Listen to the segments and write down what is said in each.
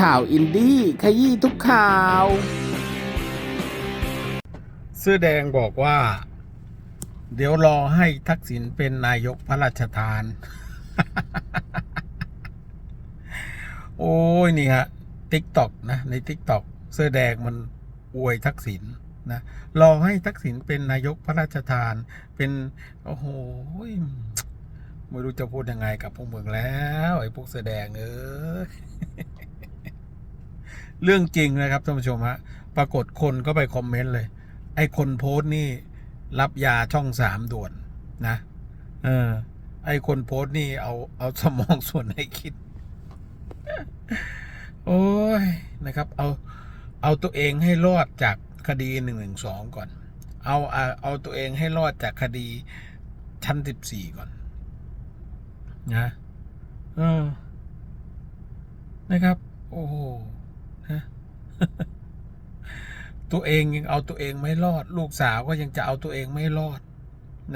ข่าวอินดี้ขยี้ทุกข่าว เสื้อแดงบอกว่า เดี๋ยวรอให้ทักษิณเป็นนายกพระราชทาน โอ้ย นี่ฮะติ๊กต็อกนะ ในติ๊กต็อกเสื้อแดงมันอวยทักษิณนะ รอให้ทักษิณเป็นนายกพระราชทาน เป็น โอ้โหไม่รู้จะพูดยังไงกับพวกเมึงแล้ว ไอ้พวกเสื้อแดงเออ เรื่องจริงนะครับท่านผู้ชมฮะปรากฏคนก็ไปคอมเมนต์เลย ไอ้คนโพสต์นี่รับยาช่องสามด่วนนะเออไอ้คนโพสต์นี่เอาเอาสมองส่วนไหนคิด โอ้ยนะครับ เอาเอาตัวเองให้รอดจากคดีหนึ่งหนึ่งสองก่อน เอาเอาเอาตัวเองให้รอดจากคดีชั้นสิบสี่ก่อน นะเออนะครับ โอ้โห นะตัวเองยังเอาตัวเองไม่รอด ลูกสาวก็ยังจะเอาตัวเองไม่รอด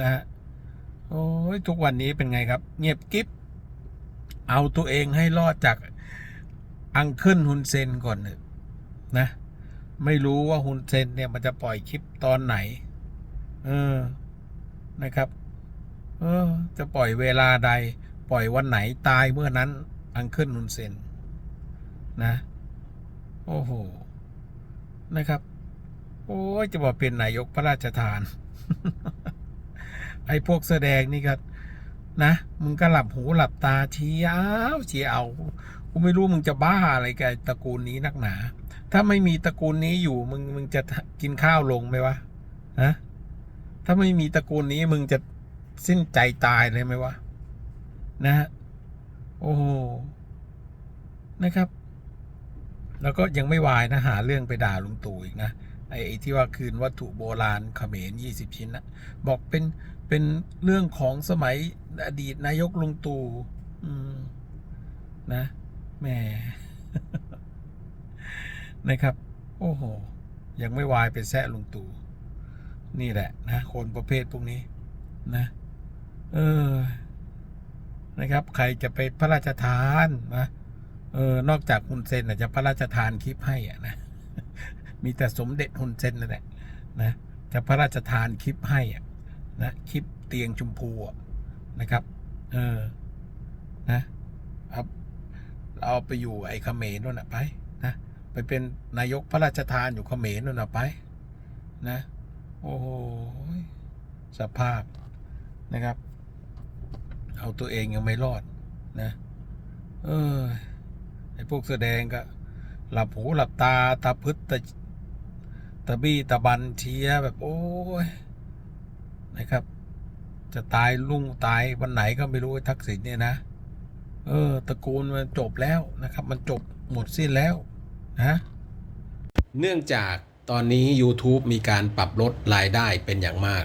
นะฮะโอ้ยทุกวันนี้เป็นไงครับ เงียบกิ๊บเอาตัวเองให้รอดจากอังเคิลฮุนเซนก่อนเนะ ไม่รู้ว่าฮุนเซนเนี่ยมันจะปล่อยคลิปตอนไหน เออนะครับ เออ จะปล่อยเวลาใด ปล่อยวันไหนตายเมื่อนั้น อังเคิลฮุนเซนนะ โอ้โห นะครับ โอ้ยจะบอกเป็นนายกพระราชทาน ไอ้พวกแสดงนี่ก็นะ มึงก็หลับหูหลับตาเชียวเชียวกูไม่รู้มึงจะบ้าอะไรกับตระกูลนี้นักหนา ถ้าไม่มีตระกูลนี้อยู่ มึงมึงจะกินข้าวลงไหมวะฮะถ้าไม่มีตระกูลนี้มึงจะสิ้นใจตายเลยไหมวะนะฮะโอ้โหนะครับ แล้วก็ยังไม่วายนะหาเรื่องไปด่าลุงตู่อีกนะไอ้ที่ว่าคืนวัตถุโบราณเขมรยี่สิบชิ้นนะบอกเป็นเป็นเรื่องของสมัยอดีตนายกลุงตู่นะแหมนะครับ โอ้โห ยังไม่วายไปแซะลุงตู่นี่แหละนะ คนประเภทพวกนี้นะ เออ นะครับ ใครจะไปพระราชทานนะ เออนอกจากฮุนเซนอาจจะพระราชทานคลิปให้อะนะมีแต่สมเด็จฮุนเซนนั่นแหละนะจะพระราชทานคลิปให้อะนะคลิปเตียงชมพูนะครับ เออนะเอาเอาไปอยู่ไอ้เขมรนู่นน่ะไปนะไปเป็นนายกพระราชทานอยู่เขมรนู่นน่ะไป นะ โอ้โหสภาพนะครับ เอาตัวเองยังไม่รอดนะ เออ อ้พวกแสดงก็ หลับหูหลับตาตาพึดตาตาบี้ตาบันเชียแบบโอ้ยนะครับ จะตายลุ่งตายวันไหนก็ไม่รู้ทักษิณเนี่ยนะ เออตระกูลมันจบแล้วนะครับ มันจบหมดสิ้นแล้วนะเนื่องจากตอนนี้ YouTube มีการปรับลดรายได้เป็นอย่างมาก